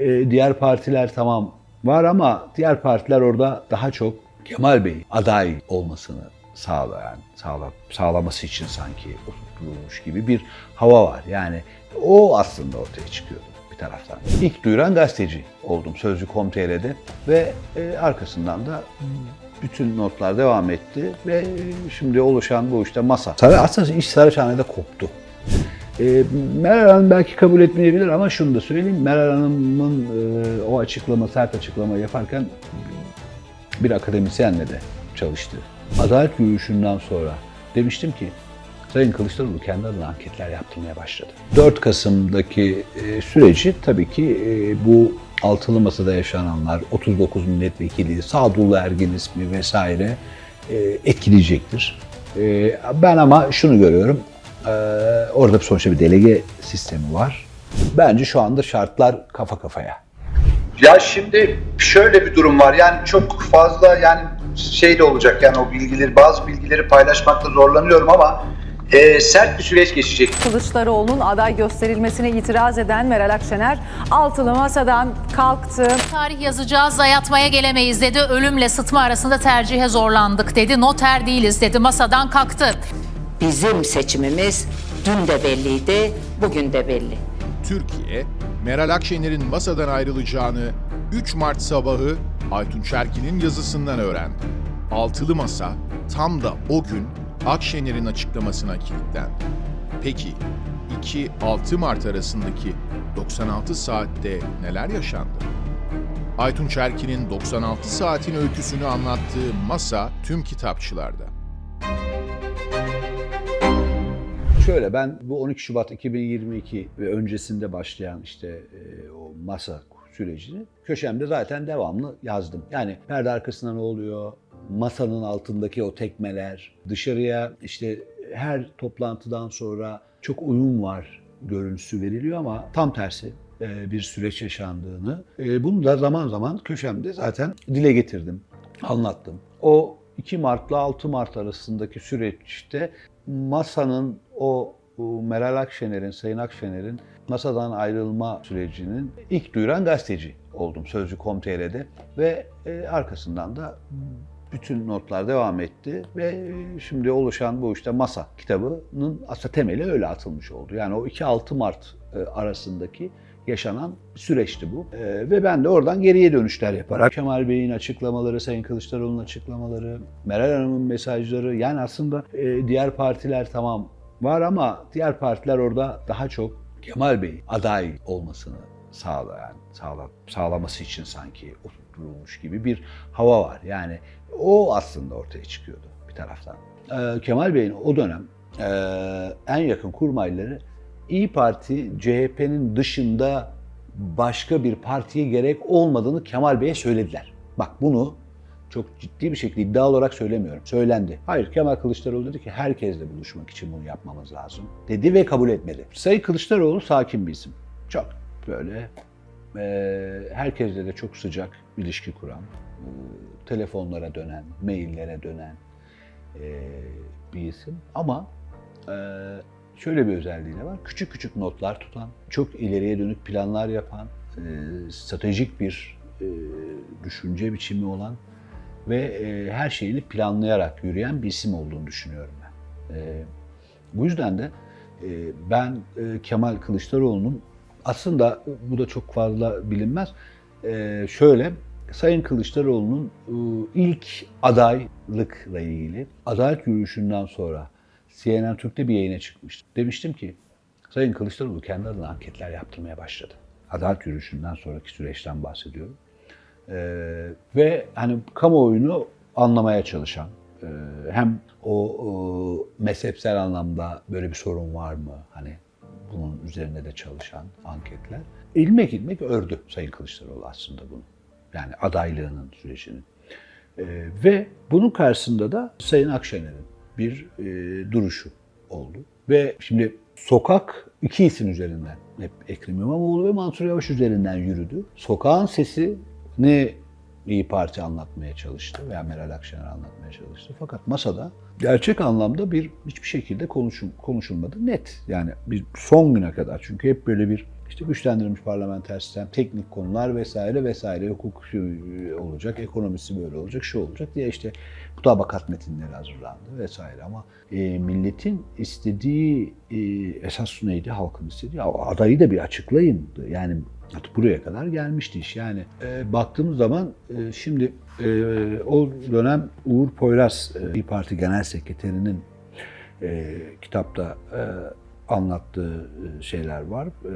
e, diğer partiler tamam var ama diğer partiler orada daha çok Kemal Bey aday olmasını sağlayan, sağla, sağlaması için sanki oturtulmuş gibi bir hava var. Yani o aslında ortaya çıkıyordu bir taraftan. İlk duyuran gazeteci oldum Sözcü.com.tr'de ve e, arkasından da bütün notlar devam etti ve şimdi oluşan bu işte masa. Aslında iş Saraçhane'de koptu. E, Meral Hanım belki kabul etmeyebilir ama şunu da söyleyeyim. Meral Hanım'ın e, o açıklama, sert açıklama yaparken bir akademisyenle de çalıştı. Adalet yürüyüşünden sonra demiştim ki Sayın Kılıçdaroğlu kendi adına anketler yaptırmaya başladı. 4 Kasım'daki e, süreci tabii ki e, bu altılı masada yaşananlar, 39 milletvekili, Sadullah Ergin ismi vesaire e, etkileyecektir. E, ben ama şunu görüyorum, orada sonuçta bir delege sistemi var. Bence şu anda şartlar kafa kafaya. Ya şimdi şöyle bir durum var. Yani çok fazla yani şey de olacak yani o bilgileri bazı bilgileri paylaşmakta zorlanıyorum ama e, sert bir süreç geçecek. Kılıçdaroğlu'nun aday gösterilmesine itiraz eden Meral Akşener altılı masadan kalktı. Tarih yazacağız, dayatmaya gelemeyiz dedi. Ölümle sıtma arasında tercihe zorlandık dedi. Noter değiliz dedi. Masadan kalktı. Bizim seçimimiz dün de belliydi, bugün de belli. Türkiye, Meral Akşener'in masadan ayrılacağını 3 Mart sabahı Aytun Çerkin'in yazısından öğrendi. Altılı Masa tam da o gün Akşener'in açıklamasına kilitlendi. Peki 2-6 Mart arasındaki 96 saatte neler yaşandı? Aytun Çerkin'in 96 saatin öyküsünü anlattığı masa tüm kitapçılarda. Şöyle ben bu 12 Şubat 2022 ve öncesinde başlayan işte e, o masa sürecini köşemde zaten devamlı yazdım. Yani perde arkasında ne oluyor? Masanın altındaki o tekmeler, dışarıya işte her toplantıdan sonra çok uyum var görüntüsü veriliyor ama tam tersi e, bir süreç yaşandığını. e, Bunu da zaman zaman köşemde zaten dile getirdim, anlattım. O 2 Mart'la 6 Mart arasındaki süreçte masanın o Meral Akşener'in, Sayın Akşener'in masadan ayrılma sürecinin ilk duyuran gazeteci oldum Sözcü.com.tr'de ve e, arkasından da bütün notlar devam etti ve e, şimdi oluşan bu işte masa kitabının aslında temeli öyle atılmış oldu. Yani o 2-6 Mart e, arasındaki yaşanan süreçti bu. E, ve ben de oradan geriye dönüşler yaparak Kemal Bey'in açıklamaları, Sayın Kılıçdaroğlu'nun açıklamaları, Meral Hanım'ın mesajları yani aslında e, diğer partiler tamam var ama diğer partiler orada daha çok Kemal Bey aday olmasını sağlayan, sağla, sağlaması için sanki oturtulmuş gibi bir hava var. Yani o aslında ortaya çıkıyordu bir taraftan. Ee, Kemal Bey'in o dönem e, en yakın kurmayları İyi Parti, CHP'nin dışında başka bir partiye gerek olmadığını Kemal Bey'e söylediler. Bak bunu çok ciddi bir şekilde iddia olarak söylemiyorum. Söylendi. Hayır Kemal Kılıçdaroğlu dedi ki herkesle buluşmak için bunu yapmamız lazım. Dedi ve kabul etmedi. Sayın Kılıçdaroğlu sakin bir isim. Çok böyle e, herkesle de çok sıcak ilişki kuran, e, telefonlara dönen, maillere dönen e, bir isim. Ama e, şöyle bir özelliği de var. Küçük küçük notlar tutan, çok ileriye dönük planlar yapan, e, stratejik bir e, düşünce biçimi olan ve e, her şeyini planlayarak yürüyen bir isim olduğunu düşünüyorum ben. E, bu yüzden de e, ben e, Kemal Kılıçdaroğlu'nun aslında bu da çok fazla bilinmez. E, şöyle Sayın Kılıçdaroğlu'nun e, ilk adaylıkla ilgili adalet yürüyüşünden sonra CNN Türk'te bir yayına çıkmıştı. Demiştim ki Sayın Kılıçdaroğlu kendi adına anketler yaptırmaya başladı. Adalet yürüyüşünden sonraki süreçten bahsediyorum. Ee, ve hani kamuoyunu anlamaya çalışan, e, hem o, o mezhepsel anlamda böyle bir sorun var mı? Hani bunun üzerine de çalışan anketler. İlmek ilmek ördü Sayın Kılıçdaroğlu aslında bunu. Yani adaylığının sürecini. Ee, ve bunun karşısında da Sayın Akşener'in bir e, duruşu oldu. Ve şimdi sokak iki isim üzerinden hep Ekrem İmamoğlu ve Mansur Yavaş üzerinden yürüdü. Sokağın sesi ne İyi Parti anlatmaya çalıştı veya Meral Akşener anlatmaya çalıştı. Fakat masada gerçek anlamda bir hiçbir şekilde konuşul, konuşulmadı. Net yani bir son güne kadar çünkü hep böyle bir İşte güçlendirilmiş parlamenter sistem, teknik konular vesaire vesaire, hukuk olacak, ekonomisi böyle olacak, şu olacak diye işte mutabakat metinleri hazırlandı vesaire ama e, milletin istediği e, esas neydi? Halkın istediği adayı da bir açıklayın. Yani buraya kadar gelmişti iş. Yani e, baktığımız zaman e, şimdi e, o dönem Uğur Poyraz e, İYİ Parti Genel Sekreterinin e, kitapta e, anlattığı e, şeyler var e,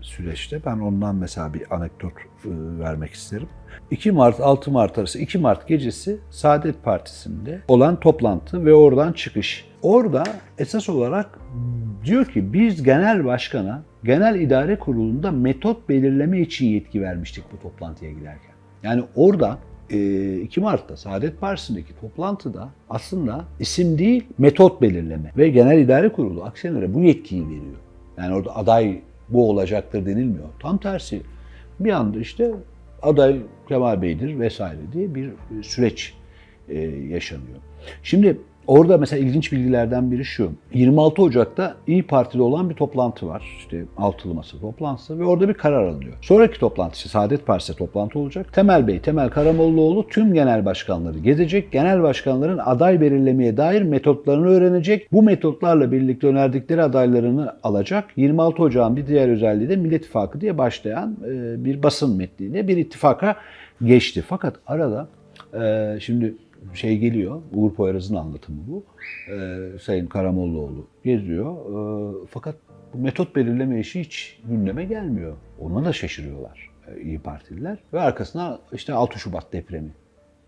süreçte. Ben ondan mesela bir anekdot e, vermek isterim. 2 Mart 6 Mart arası 2 Mart gecesi Saadet Partisi'nde olan toplantı ve oradan çıkış. Orada esas olarak diyor ki biz genel başkana genel idare kurulunda metot belirleme için yetki vermiştik bu toplantıya giderken. Yani orada 2 Mart'ta Saadet Partisi'ndeki toplantıda aslında isim değil metot belirleme ve Genel İdare Kurulu Akşener'e bu yetkiyi veriyor. Yani orada aday bu olacaktır denilmiyor. Tam tersi bir anda işte aday Kemal Bey'dir vesaire diye bir süreç e, yaşanıyor. Şimdi orada mesela ilginç bilgilerden biri şu. 26 Ocak'ta İyi Parti'de olan bir toplantı var. İşte altılı masa toplantısı ve orada bir karar alınıyor. Sonraki toplantı işte Saadet Partisi toplantı olacak. Temel Bey, Temel Karamollaoğlu tüm genel başkanları gezecek. Genel başkanların aday belirlemeye dair metotlarını öğrenecek. Bu metotlarla birlikte önerdikleri adaylarını alacak. 26 Ocak'ın bir diğer özelliği de Millet İttifakı diye başlayan e, bir basın metniyle bir ittifaka geçti. Fakat arada e, şimdi şey geliyor, Uğur Poyraz'ın anlatımı bu. Ee, Sayın Karamollaoğlu geziyor. Ee, fakat bu metot belirleme işi hiç gündeme gelmiyor. Ona da şaşırıyorlar e, İyi Partililer. Ve arkasına işte 6 Şubat depremi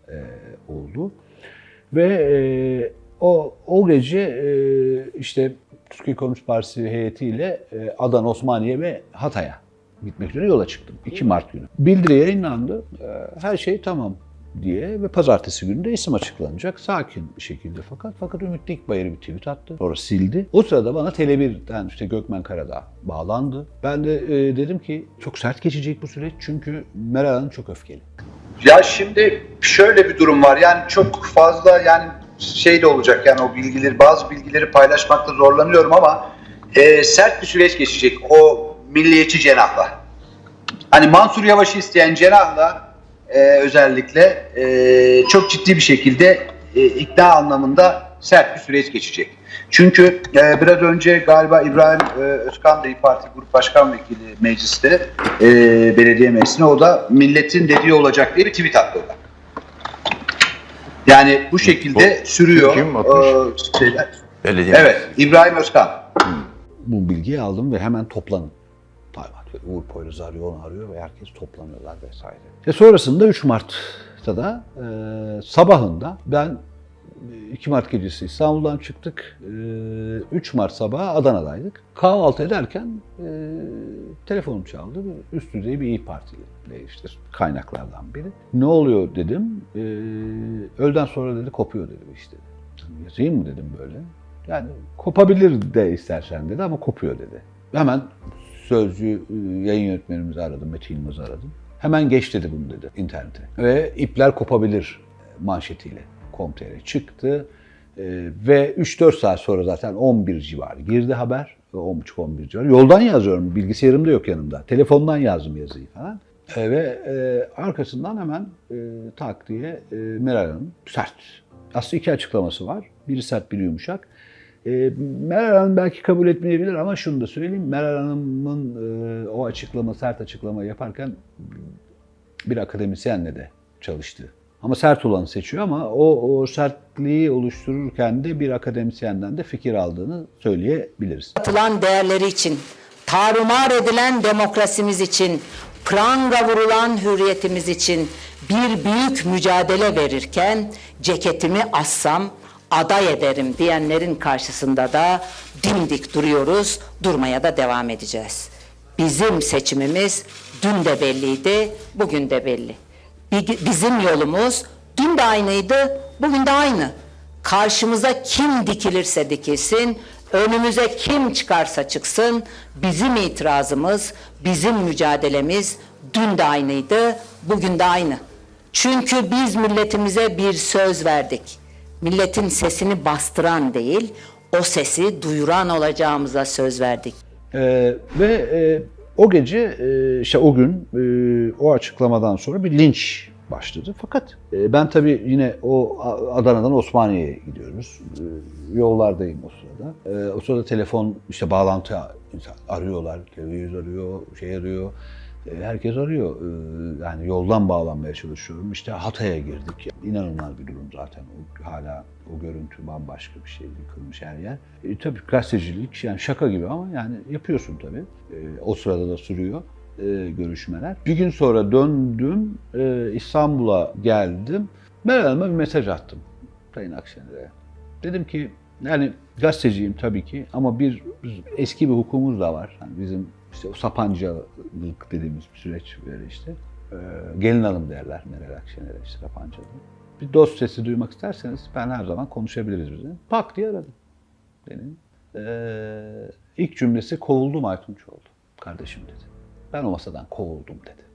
e, oldu. Ve e, o, o gece e, işte Türkiye Komünist Partisi heyetiyle e, Adana, Osmaniye ve Hatay'a gitmek üzere yola çıktım. 2 Mart günü. Bildiri yayınlandı. E, her şey tamam diye ve pazartesi günü de isim açıklanacak. Sakin bir şekilde fakat. Fakat Ümit Dikbayır bir tweet attı. Sonra sildi. O sırada bana Tele1'den işte Gökmen Karadağ bağlandı. Ben de e, dedim ki çok sert geçecek bu süreç çünkü Meral Hanım çok öfkeli. Ya şimdi şöyle bir durum var. Yani çok fazla yani şey de olacak yani o bilgileri bazı bilgileri paylaşmakta zorlanıyorum ama e, sert bir süreç geçecek o milliyetçi cenahla. Hani Mansur Yavaş'ı isteyen cenahla e, özellikle e, çok ciddi bir şekilde e, ikna anlamında sert bir süreç geçecek. Çünkü e, biraz önce galiba İbrahim e, Özkan da İYİ Parti Grup Başkan Vekili mecliste e, belediye meclisine o da milletin dediği olacak diye bir tweet attı. Yani bu şekilde Bu- sürüyor. kim atmış? e, şeyler. Belediye Evet, İbrahim Özkan. Bu bilgiyi aldım ve hemen toplanın. Tayvat ve Uğur Poyraz arıyor, onu arıyor ve herkes toplanıyorlar vesaire. E sonrasında 3 Mart'ta da e, sabahında ben e, 2 Mart gecesi İstanbul'dan çıktık. E, 3 Mart sabahı Adana'daydık. Kahvaltı ederken e, telefonum çaldı. Üst düzey bir İyi Partili işte kaynaklardan biri. Ne oluyor dedim. E, öğleden sonra dedi kopuyor dedi işte. Yazayım mı dedim böyle. Yani kopabilir de istersen dedi ama kopuyor dedi. Hemen sözcü e, yayın yönetmenimizi aradım, Metin Yılmaz'ı aradım. Hemen geç dedi bunu dedi internete. Ve ipler kopabilir manşetiyle com.tr çıktı. E, ve 3-4 saat sonra zaten 11 civarı girdi haber. 10.30-11 civarı. Yoldan yazıyorum. Bilgisayarım da yok yanımda. Telefondan yazdım yazıyı falan. E, ve e, arkasından hemen e, tak diye e, Meral Hanım sert. Aslında iki açıklaması var. Biri sert, biri yumuşak. E, Meral Hanım belki kabul etmeyebilir ama şunu da söyleyeyim. Meral Hanım'ın e, o açıklama, sert açıklama yaparken bir akademisyenle de çalıştı. Ama sert olanı seçiyor ama o, o sertliği oluştururken de bir akademisyenden de fikir aldığını söyleyebiliriz. Atılan değerleri için, tarumar edilen demokrasimiz için, pranga vurulan hürriyetimiz için bir büyük mücadele verirken ceketimi assam aday ederim diyenlerin karşısında da dimdik duruyoruz, durmaya da devam edeceğiz. Bizim seçimimiz dün de belliydi, bugün de belli. Bi- Bizim yolumuz dün de aynıydı, bugün de aynı. Karşımıza kim dikilirse dikilsin, önümüze kim çıkarsa çıksın, bizim itirazımız, bizim mücadelemiz dün de aynıydı, bugün de aynı. Çünkü biz milletimize bir söz verdik. Milletin sesini bastıran değil, o sesi duyuran olacağımıza söz verdik. Ee, ve e, o gece, e, işte o gün, e, o açıklamadan sonra bir linç başladı. Fakat e, ben tabii yine o Adana'dan Osmaniye'ye gidiyoruz. E, yollardayım o sırada. E, o sırada telefon, işte bağlantı arıyorlar, televizyon arıyor, şey arıyor. E, Herkes arıyor. E, Yani yoldan bağlanmaya çalışıyorum. İşte Hatay'a girdik. İnanılmaz bir durum zaten. O, hala o görüntü bambaşka bir şey. Yıkılmış her yer. E, tabii gazetecilik yani şaka gibi ama yani yapıyorsun tabii. E, o sırada da sürüyor e, görüşmeler. Bir gün sonra döndüm. e, İstanbul'a geldim. Meral Hanım'a bir mesaj attım. Sayın Akşener'e. Dedim ki yani gazeteciyim tabii ki ama bir eski bir hukukumuz da var. Yani bizim işte o sapancılık dediğimiz bir süreç böyle işte. Ee, gelin hanım derler Meral Akşener'e işte sapancalı. Bir dost sesi duymak isterseniz ben her zaman konuşabiliriz bize. Tak diye aradım. Benim. Ee, ilk cümlesi kovuldum Aytunç oldu. Kardeşim dedi. Ben o masadan kovuldum dedi.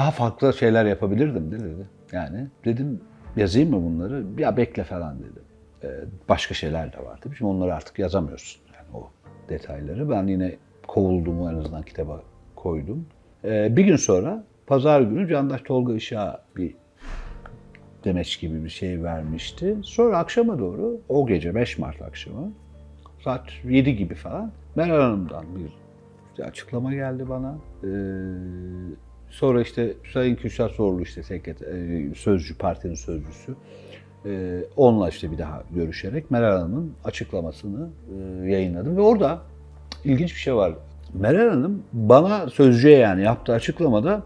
Daha farklı şeyler yapabilirdim dedi. Yani dedim yazayım mı bunları? Ya bekle falan dedim. Ee, başka şeyler de var tabii. Şimdi onları artık yazamıyorsun. Yani o detayları. Ben yine kovulduğumu en azından kitaba koydum. Ee, bir gün sonra pazar günü Candaş Tolga Işık'a bir demeç gibi bir şey vermişti. Sonra akşama doğru o gece 5 Mart akşamı saat 7 gibi falan Meral Hanım'dan bir açıklama geldi bana. Ee, sonra işte Sayın Kürşat Zorlu işte sekreter, e, sözcü, partinin sözcüsü. Ee, onunla işte bir daha görüşerek Meral Hanım'ın açıklamasını e, yayınladım. Ve orada ilginç bir şey var. Meral Hanım bana sözcüye yani yaptığı açıklamada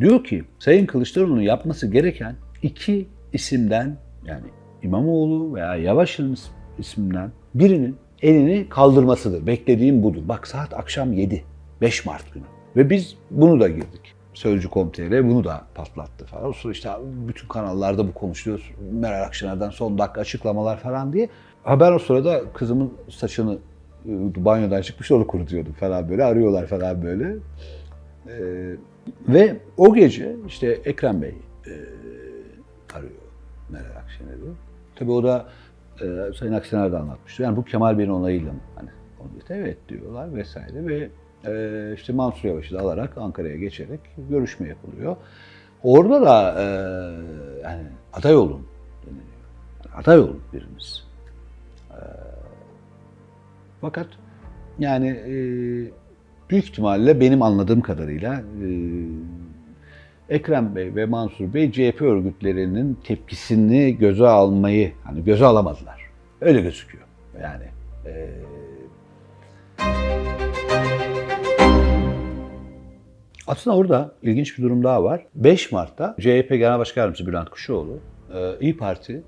diyor ki Sayın Kılıçdaroğlu'nun yapması gereken iki isimden yani İmamoğlu veya Yavaş'ın is- isminden birinin elini kaldırmasıdır. Beklediğim budur. Bak saat akşam 7. 5 Mart günü. Ve biz bunu da girdik. Sözcü.com.tr bunu da patlattı falan. O sırada işte bütün kanallarda bu konuşuluyor. Meral Akşener'den son dakika açıklamalar falan diye. Ha ben o sırada kızımın saçını e, banyodan çıkmış onu kurutuyordum falan böyle. Arıyorlar falan böyle. Ee, ve o gece işte Ekrem Bey e, arıyor Meral Akşener'i. Tabii o da e, Sayın Akşener anlatmıştı. Yani bu Kemal Bey'in onayıyla mı? Hani evet diyorlar vesaire ve e, işte Mansur Yavaş'ı alarak Ankara'ya geçerek görüşme yapılıyor. Orada da e, yani aday olun deniliyor. Aday olun biriniz. E, fakat yani e, büyük ihtimalle benim anladığım kadarıyla e, Ekrem Bey ve Mansur Bey CHP örgütlerinin tepkisini göze almayı hani göze alamadılar. Öyle gözüküyor. Yani e, aslında orada ilginç bir durum daha var. 5 Mart'ta CHP Genel Başkan Yardımcısı Bülent Kuşoğlu e, İyi Parti'nin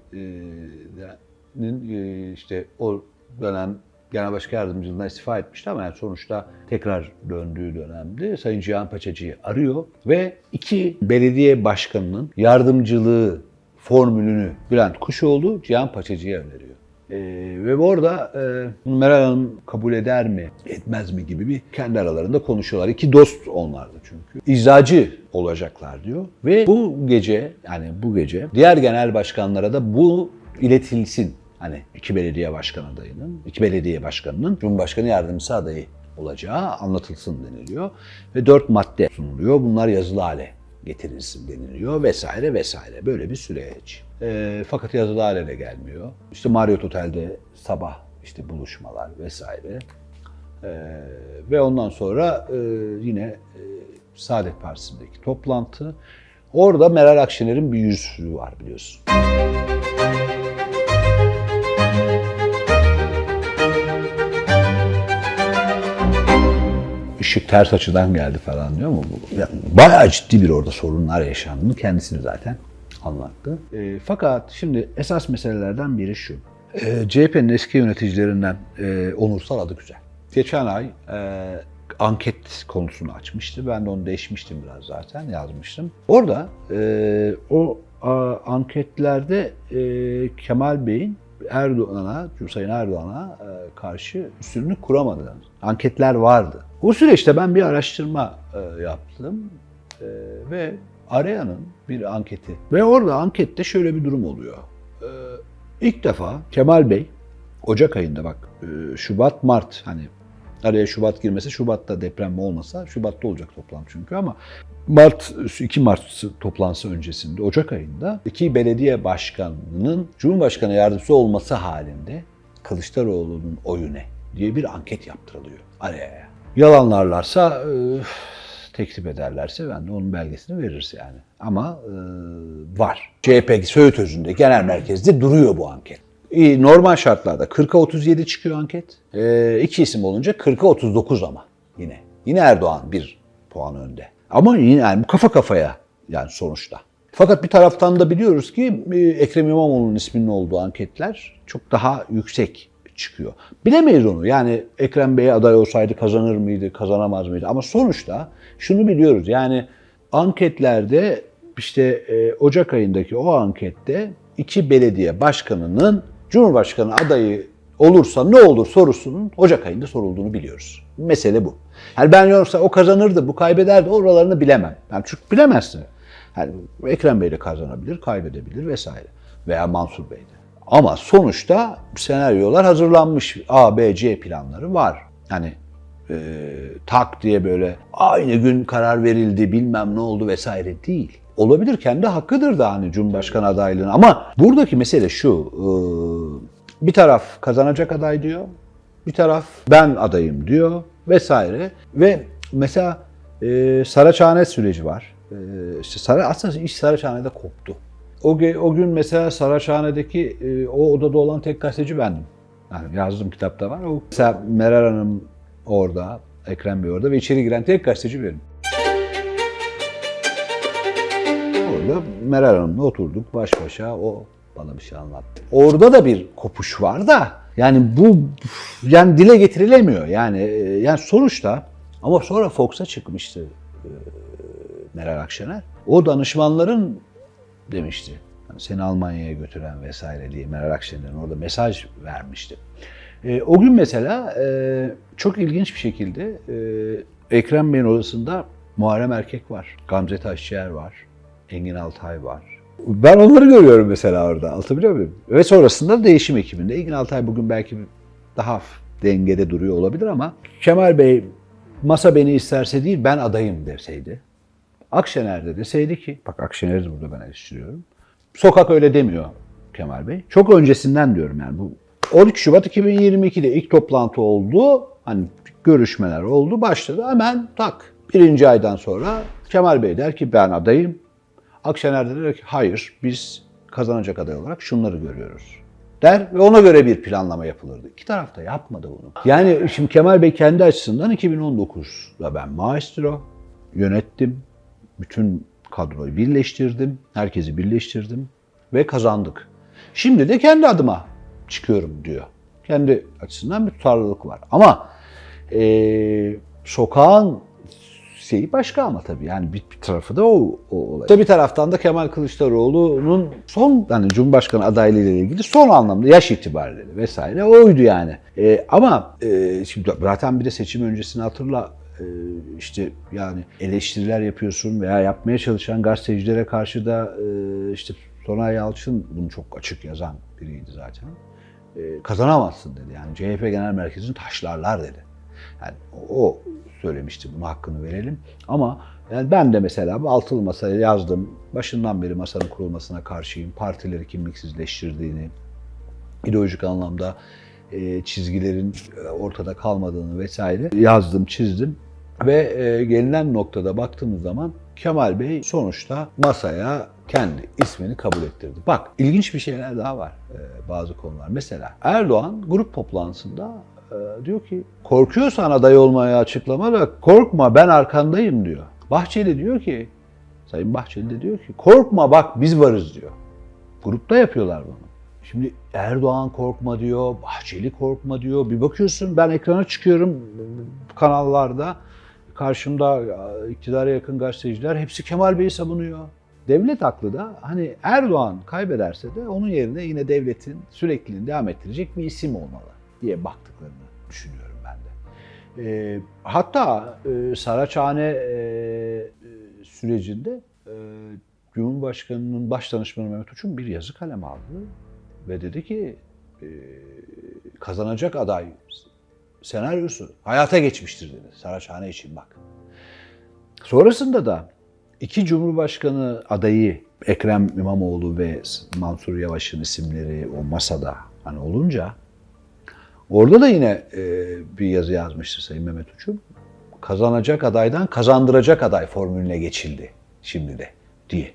e, işte o dönem Genel Başkan Yardımcılığından istifa etmişti ama yani sonuçta tekrar döndüğü dönemde Sayın Cihan Paçacı'yı arıyor ve iki belediye başkanının yardımcılığı formülünü Bülent Kuşoğlu Cihan Paçacı'ya öneriyor. Ee, ve orada e, Meral Hanım kabul eder mi, etmez mi gibi bir kendi aralarında konuşuyorlar. İki dost onlardı çünkü. İcracı olacaklar diyor. Ve bu gece, yani bu gece diğer genel başkanlara da bu iletilsin. Hani iki belediye başkan adayının, iki belediye başkanının Cumhurbaşkanı yardımcısı adayı olacağı anlatılsın deniliyor. Ve dört madde sunuluyor. Bunlar yazılı hale getirilsin deniliyor vesaire vesaire. Böyle bir süreç. E, fakat yazılı hale gelmiyor. İşte Marriott Otel'de sabah işte buluşmalar vesaire. E, ve ondan sonra e, yine e, Saadet Partisi'ndeki toplantı. Orada Meral Akşener'in bir yüzüğü var biliyorsun. ışık ters açıdan geldi falan diyor mu? Bu- Yani bayağı ciddi bir orada sorunlar yaşandığını kendisini zaten anlattı. E, fakat şimdi esas meselelerden biri şu. E, CHP'nin eski yöneticilerinden e, Onursal adı güzel. Geçen ay e, anket konusunu açmıştı. Ben de onu değişmiştim biraz zaten, yazmıştım. Orada e, o a, anketlerde e, Kemal Bey'in Erdoğan'a, Sayın Erdoğan'a e, karşı üstünlük kuramadığını, anketler vardı. Bu süreçte ben bir araştırma e, yaptım E, ve Araya'nın bir anketi. Ve orada ankette şöyle bir durum oluyor. Ee, ilk defa Kemal Bey Ocak ayında bak e, Şubat Mart hani araya Şubat girmese Şubat'ta deprem olmasa Şubat'ta olacak toplantı çünkü ama Mart 2 Mart toplantısı öncesinde Ocak ayında iki belediye başkanının Cumhurbaşkanı yardımcısı olması halinde Kılıçdaroğlu'nun oyu ne diye bir anket yaptırılıyor araya. Yalanlarlarsa e, teklif ederlerse ben de onun belgesini veririz yani. Ama e, var. CHP Söğüt Özü'nde genel merkezde duruyor bu anket. Normal şartlarda 40'a 37 çıkıyor anket. E, iki isim olunca 40'a 39 ama yine. Yine Erdoğan bir puan önde. Ama yine yani kafa kafaya yani sonuçta. Fakat bir taraftan da biliyoruz ki e, Ekrem İmamoğlu'nun isminin olduğu anketler çok daha yüksek çıkıyor. Bilemeyiz onu. Yani Ekrem Bey aday olsaydı kazanır mıydı, kazanamaz mıydı? Ama sonuçta şunu biliyoruz. Yani anketlerde işte e, Ocak ayındaki o ankette iki belediye başkanının Cumhurbaşkanı adayı olursa ne olur sorusunun Ocak ayında sorulduğunu biliyoruz. Mesele bu. Yani ben yoksa o kazanırdı, bu kaybederdi oralarını bilemem. Yani çünkü bilemezsin. Yani Ekrem Bey de kazanabilir, kaybedebilir vesaire. Veya Mansur Bey de. Ama sonuçta senaryolar hazırlanmış. A, B, C planları var. Hani e, tak diye böyle aynı gün karar verildi bilmem ne oldu vesaire değil. Olabilir kendi hakkıdır da hani Cumhurbaşkanı adaylığın ama buradaki mesele şu e, bir taraf kazanacak aday diyor bir taraf ben adayım diyor vesaire ve mesela e, Saraçhane süreci var. E, işte Sara, aslında iş Saraçhane'de koptu. O, o gün mesela Saraçhane'deki e, o odada olan tek gazeteci bendim. Yani yazdığım kitapta var. O, mesela Meral Hanım orada, Ekrem Bey orada ve içeri giren tek gazeteci benim. Orada Meral Hanım'la oturduk baş başa o bana bir şey anlattı. Orada da bir kopuş var da yani bu yani dile getirilemiyor. Yani e, yani sonuçta ama sonra Fox'a çıkmıştı e, Meral Akşener. O danışmanların demişti. Hani seni Almanya'ya götüren vesaire diye Meral Akşener'in orada mesaj vermişti. E, o gün mesela e, çok ilginç bir şekilde e, Ekrem Bey'in odasında Muharrem Erkek var, Gamze Taşçıyer var, Engin Altay var. Ben onları görüyorum mesela orada. Anlatabiliyor muyum? Ve sonrasında değişim ekibinde. Engin Altay bugün belki daha dengede duruyor olabilir ama Kemal Bey masa beni isterse değil ben adayım deseydi. Akşener de deseydi ki, bak Akşener'i burada ben eleştiriyorum. Sokak öyle demiyor Kemal Bey. Çok öncesinden diyorum yani bu 12 Şubat 2022'de ilk toplantı oldu. Hani görüşmeler oldu. Başladı hemen tak. Birinci aydan sonra Kemal Bey der ki ben adayım. Akşener de der ki hayır biz kazanacak aday olarak şunları görüyoruz der ve ona göre bir planlama yapılırdı. İki taraf da yapmadı bunu. Yani şimdi Kemal Bey kendi açısından 2019'da ben maestro yönettim. Bütün kadroyu birleştirdim. Herkesi birleştirdim ve kazandık. Şimdi de kendi adıma çıkıyorum diyor. Kendi açısından bir tutarlılık var. Ama eee sokağın şeyi başka ama tabii yani bir, bir tarafı da o, o olay. İşte bir taraftan da Kemal Kılıçdaroğlu'nun son hani Cumhurbaşkanı adaylığı ile ilgili son anlamda yaş itibariyle vesaire oydu yani. Ee, ama e, şimdi zaten bir de seçim öncesini hatırla e, işte yani eleştiriler yapıyorsun veya yapmaya çalışan gazetecilere karşı da e, işte Sonay Yalçın bunu çok açık yazan biriydi zaten. E, kazanamazsın dedi yani CHP Genel Merkezi'ni taşlarlar dedi. Yani o söylemişti bunu hakkını verelim. Ama yani ben de mesela altılı masaya yazdım. Başından beri masanın kurulmasına karşıyım. Partileri kimliksizleştirdiğini, ideolojik anlamda e, çizgilerin e, ortada kalmadığını vesaire yazdım, çizdim. Ve e, gelinen noktada baktığımız zaman Kemal Bey sonuçta masaya kendi ismini kabul ettirdi. Bak ilginç bir şeyler daha var e, bazı konular. Mesela Erdoğan grup toplantısında e, diyor ki korkuyorsan aday olmaya açıklama da korkma ben arkandayım diyor. Bahçeli diyor ki Sayın Bahçeli de diyor ki korkma bak biz varız diyor. Grupta yapıyorlar bunu. Şimdi Erdoğan korkma diyor, Bahçeli korkma diyor. Bir bakıyorsun ben ekrana çıkıyorum kanallarda. Karşımda iktidara yakın gazeteciler hepsi Kemal Bey'i savunuyor. Devlet aklı da hani Erdoğan kaybederse de onun yerine yine devletin sürekliliğini devam ettirecek bir isim olmalı diye baktıklarını düşünüyorum ben de. E, hatta e, Saraçhane e, e, sürecinde e, Cumhurbaşkanı'nın baş danışmanı Mehmet Uç'un bir yazı kalem aldı ve dedi ki e, kazanacak aday senaryosu hayata geçmiştir dedi. Saraçhane için bak. Sonrasında da iki Cumhurbaşkanı adayı Ekrem İmamoğlu ve Mansur Yavaş'ın isimleri o masada hani olunca orada da yine e, bir yazı yazmıştı Sayın Mehmet Uçum. Kazanacak adaydan kazandıracak aday formülüne geçildi şimdi de diye.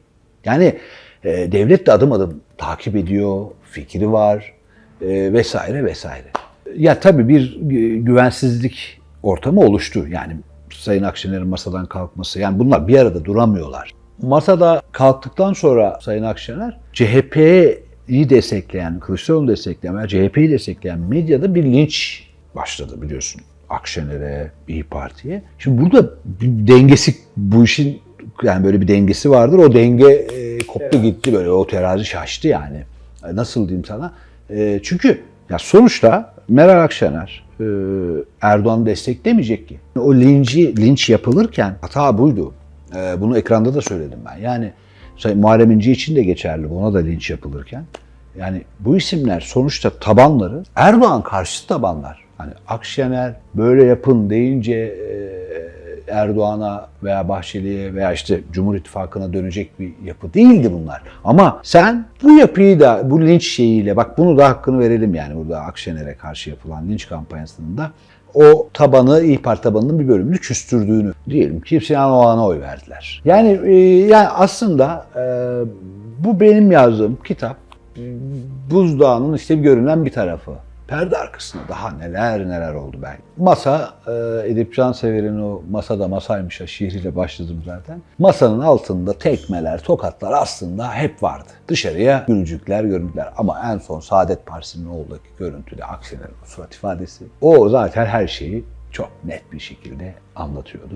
Yani e, devlet de adım adım takip ediyor, fikri var e, vesaire vesaire. Ya tabii bir gü- güvensizlik ortamı oluştu. Yani Sayın Akşener'in masadan kalkması. Yani bunlar bir arada duramıyorlar. Masada kalktıktan sonra Sayın Akşener CHP'yi destekleyen, Kılıçdaroğlu'nu destekleyen veya CHP'yi destekleyen medyada bir linç başladı biliyorsun. Akşener'e, İyi Parti'ye. Şimdi burada bir dengesi bu işin yani böyle bir dengesi vardır. O denge e, koptu gitti böyle o terazi şaştı yani. Nasıl diyeyim sana? E, çünkü ya sonuçta Meral Akşener e, Erdoğan'ı desteklemeyecek ki. O linci linç yapılırken hata buydu. E, bunu ekranda da söyledim ben. Yani Muharrem İnce için de geçerli. Ona da linç yapılırken. Yani bu isimler sonuçta tabanları Erdoğan karşıtı tabanlar. Hani Akşener böyle yapın deyince e, Erdoğan'a veya Bahçeli'ye veya işte Cumhur İttifakı'na dönecek bir yapı değildi bunlar. Ama sen bu yapıyı da bu linç şeyiyle bak bunu da hakkını verelim yani burada Akşener'e karşı yapılan linç kampanyasının da o tabanı, İYİ Parti tabanının bir bölümünü küstürdüğünü diyelim ki Sinan Oğan'a oy verdiler. Yani e, yani aslında e, bu benim yazdığım kitap e, buzdağının işte görünen bir tarafı. Perde arkasında daha neler neler oldu belki. Masa, e, Edip Cansever'in o masada masaymış ya şiiriyle başladım zaten. Masanın altında tekmeler, tokatlar aslında hep vardı. Dışarıya gülücükler, görüntüler ama en son Saadet Partisi'nin oradaki görüntüde Akşener'in surat ifadesi. O zaten her şeyi çok net bir şekilde anlatıyordu.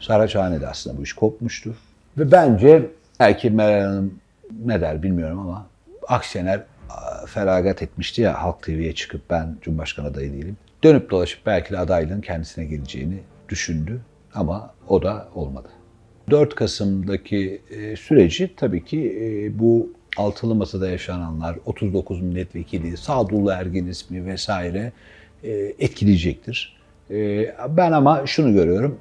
Saraçhane'de aslında bu iş kopmuştu. Ve bence belki Meral Hanım ne der bilmiyorum ama Akşener feragat etmişti ya Halk TV'ye çıkıp ben Cumhurbaşkanı adayı değilim. Dönüp dolaşıp belki de adaylığın kendisine geleceğini düşündü ama o da olmadı. 4 Kasım'daki e, süreci tabii ki e, bu altılı masada yaşananlar, 39 milletvekili, Sadullah Ergin ismi vesaire e, etkileyecektir. Ben ama şunu görüyorum,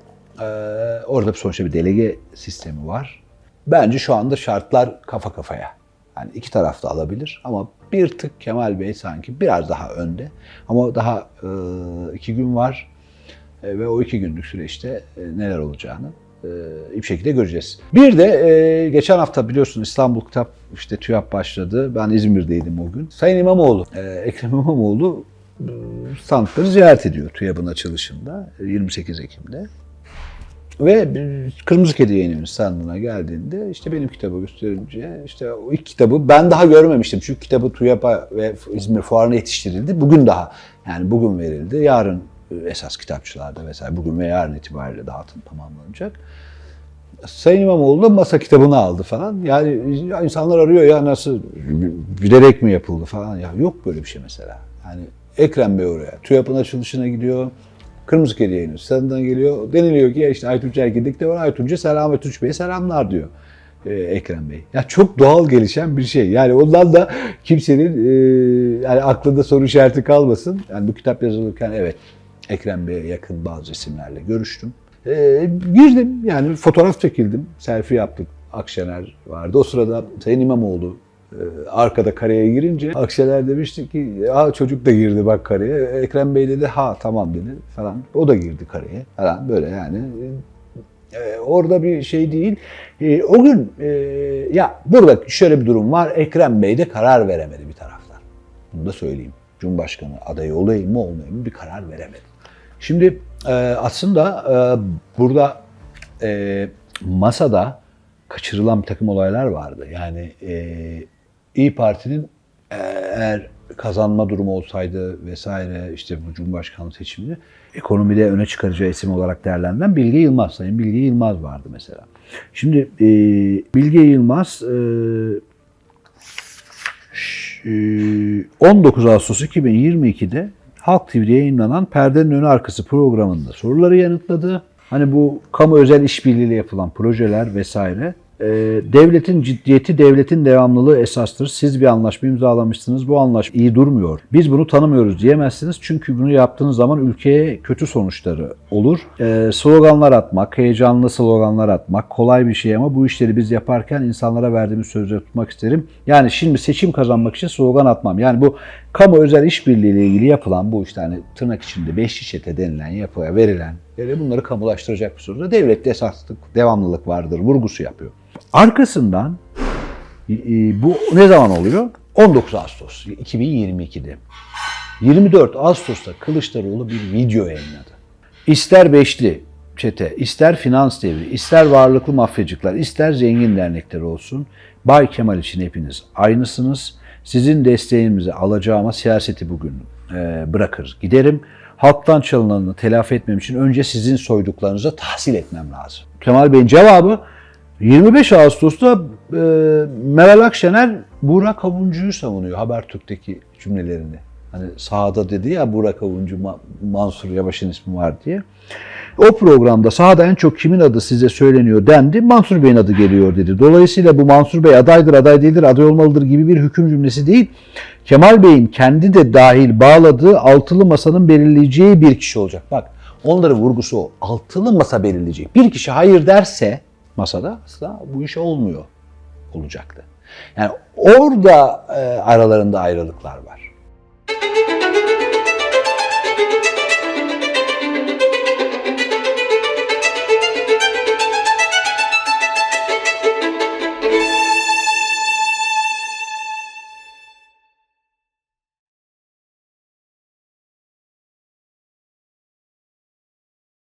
orada sonuçta bir delege sistemi var. Bence şu anda şartlar kafa kafaya. Yani iki taraf da alabilir ama bir tık Kemal Bey sanki biraz daha önde. Ama daha e, iki gün var e, ve o iki günlük süreçte e, neler olacağını bir şekilde göreceğiz. Bir de e, geçen hafta biliyorsun İstanbul Kitap işte TÜYAP başladı. Ben İzmir'deydim o gün. Sayın İmamoğlu, e, Ekrem İmamoğlu standları ziyaret ediyor TÜYAP'ın açılışında e, 28 Ekim'de. Ve Kırmızı Kedi yayınımız standına geldiğinde işte benim kitabı gösterince işte o ilk kitabı ben daha görmemiştim. Çünkü kitabı TÜYAP'a ve İzmir Fuarı'na yetiştirildi. Bugün daha yani bugün verildi. Yarın esas kitapçılarda vesaire bugün ve yarın itibariyle dağıtım tamamlanacak. Sayın İmamoğlu da masa kitabını aldı falan. Yani ya insanlar arıyor ya nasıl bilerek mi yapıldı falan. Ya yok böyle bir şey mesela. Yani Ekrem Bey oraya TÜYAP'ın açılışına gidiyor. Kırmızı Kedi yayını standına geliyor. Deniliyor ki işte Aytunç Ergin'lik de var. Aytunç'a selam ve Tunç Bey'e selamlar diyor e, Ekrem Bey. Ya çok doğal gelişen bir şey. Yani ondan da kimsenin e, yani aklında soru işareti kalmasın. Yani bu kitap yazılırken evet Ekrem Bey'e yakın bazı isimlerle görüştüm. E, girdim yani fotoğraf çekildim. Selfie yaptık. Akşener vardı. O sırada Sayın İmamoğlu arkada kareye girince Akşener demişti ki Aa, çocuk da girdi bak kareye. Ekrem Bey dedi ha tamam dedi falan. O da girdi kareye falan böyle yani. E, orada bir şey değil. E, o gün e, ya burada şöyle bir durum var. Ekrem Bey de karar veremedi bir taraftan. Bunu da söyleyeyim. Cumhurbaşkanı adayı olayım mı olmayayım mı bir karar veremedi. Şimdi e, aslında e, burada e, masada kaçırılan bir takım olaylar vardı. Yani e, İyi Parti'nin e, eğer kazanma durumu olsaydı vesaire işte bu Cumhurbaşkanlığı seçimini ekonomide öne çıkaracağı isim olarak değerlendirilen Bilge Yılmaz. Sayın Bilge Yılmaz vardı mesela. Şimdi e, Bilge Yılmaz e, ş- e, 19 Ağustos 2022'de Halk TV'de yayınlanan Perdenin Önü Arkası programında soruları yanıtladı. Hani bu kamu özel işbirliğiyle yapılan projeler vesaire Ee, devletin ciddiyeti, devletin devamlılığı esastır. Siz bir anlaşma imzalamışsınız. Bu anlaşma iyi durmuyor. Biz bunu tanımıyoruz diyemezsiniz. Çünkü bunu yaptığınız zaman ülkeye kötü sonuçları olur. Ee, sloganlar atmak, heyecanlı sloganlar atmak kolay bir şey ama bu işleri biz yaparken insanlara verdiğimiz sözleri tutmak isterim. Yani şimdi seçim kazanmak için slogan atmam. Yani bu kamu özel işbirliği ile ilgili yapılan bu işte hani tırnak içinde beşli çete denilen yapıya verilen yani bunları kamulaştıracak bir soruda devlette esaslık, devamlılık vardır vurgusu yapıyor. Arkasından bu ne zaman oluyor? 19 Ağustos 2022'de. 24 Ağustos'ta Kılıçdaroğlu bir video yayınladı. İster beşli çete, ister finans devri, ister varlıklı mafyacıklar, ister zengin dernekler olsun. Bay Kemal için hepiniz aynısınız. Sizin desteğinizi alacağıma siyaseti bugün e, bırakır giderim. Halktan çalınanı telafi etmem için önce sizin soyduklarınıza tahsil etmem lazım. Kemal Bey'in cevabı 25 Ağustos'ta e, Meral Akşener Burak Avuncu'yu savunuyor Habertürk'teki cümlelerini. Hani sahada dedi ya Burak Avuncu, Ma- Mansur Yavaş'ın ismi var diye. O programda sahada en çok kimin adı size söyleniyor dendi. Mansur Bey'in adı geliyor dedi. Dolayısıyla bu Mansur Bey adaydır, aday değildir, aday olmalıdır gibi bir hüküm cümlesi değil. Kemal Bey'in kendi de dahil bağladığı altılı masanın belirleyeceği bir kişi olacak. Bak onların vurgusu o. Altılı masa belirleyecek. Bir kişi hayır derse masada aslında bu iş olmuyor olacaktı. Yani orada e, aralarında ayrılıklar var.